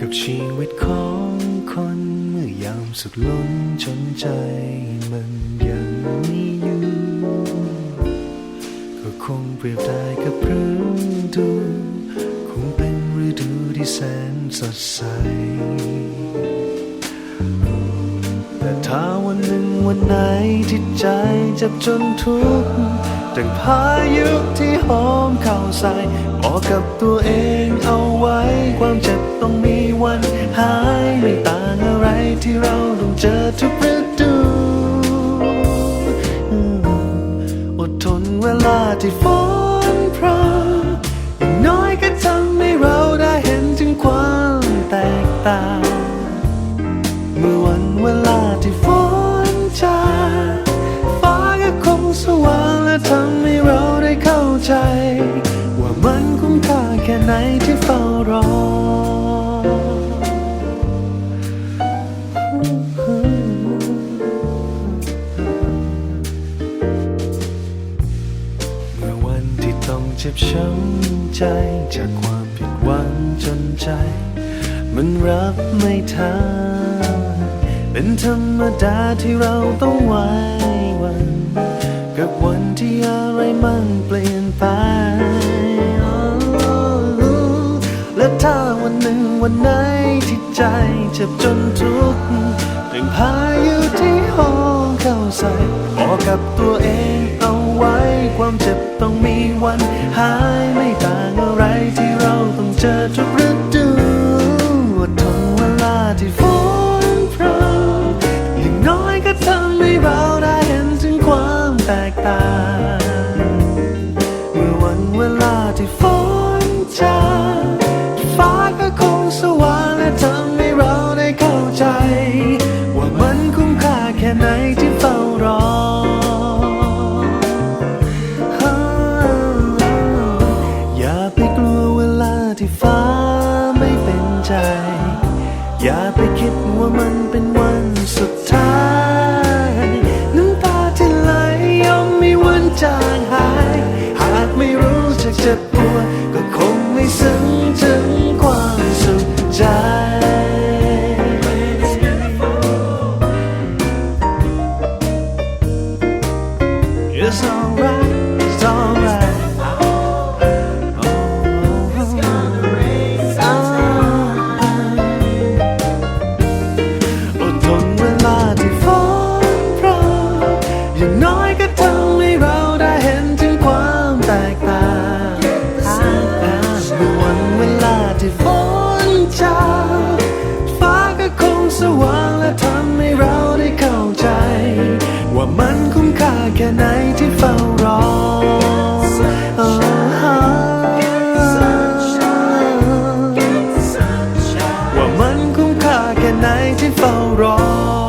กับชีวิตของคนเมื่อยามสุดล้นจนใจมันยังมีอยู่ก็คงเปรียบได้กับฤดูคงเป็นฤดูที่แสนสดใส แต่ถ้าวันหนึ่งวันไหนที่ใจเจ็บจนทุกข์ดังพายุที่หอมเข้าใส่บอกกับตัวเองเอาไว้ควา มเจ็บต้องมีวันหายไม่ต่างอะไรที่เราต้องเจอทุกฤดูอดทนเวลาที่ฝนพรำอย่างน้อยก็ทำให้เราได้เห็นถึงความแตกต่าง เมื่อวันเวลาที่ฝนจางฟ้าก็คงสว่างและทำให้เราได้เข้าใจ ว่ามันคุ้มค่าแค่ไหนที่ฝ้า เจ็บช้ำใจจากความผิดหวังจนใจ มันรับไม่ทันเป็นธรรมดาที่เราต้องไหว้วัน กับวันที่อะไรมันเปลี่ยนไป และถ้าวันหนึ่งวันไหนที่ใจเจ็บจนทุกข์ถึงพายุที่ห้องเข้าใส่บอกกับตัวเองเอา ไว้ ความเจ็บต้องมีวันหายไม่ต่างอะไรที่เราต้องเจอทุกฤดูอดทนเวลาที่ฝนพรำอย่างน้อยก็ทำให้เราได้เห็นถึงความแตกต่างเมื่อวันเวลาที่ฝนจางฟ้าก็คงสว่างและทำให้เราได้เข้าใจ ว่ามันคุ้มค่าแค่ไหนที่เฝ้ารอ ที่ฟ้าไม่เป็นใจ อย่าไปคิดว่ามันเป็นวันสุดท้ายน้ำตาที่ไหลย่อมมีวันจางหาย หากไม่รู้จักเจ็บปวดก็คงไม่ซึ้งถึงความสุขใจ It's alright, ก็ทำให้เราได้เห็นถึงความแตกต่างเมื่อวันเวลาที่ฝนจางฟ้าก็คงสว่างและทำให้เราได้เข้าใจ ว่ามันคุ้มค่าแค่ไหนที่เฝ้ารอ ว่ามันคุ้มค่าแค่ไหนที่เฝ้ารอ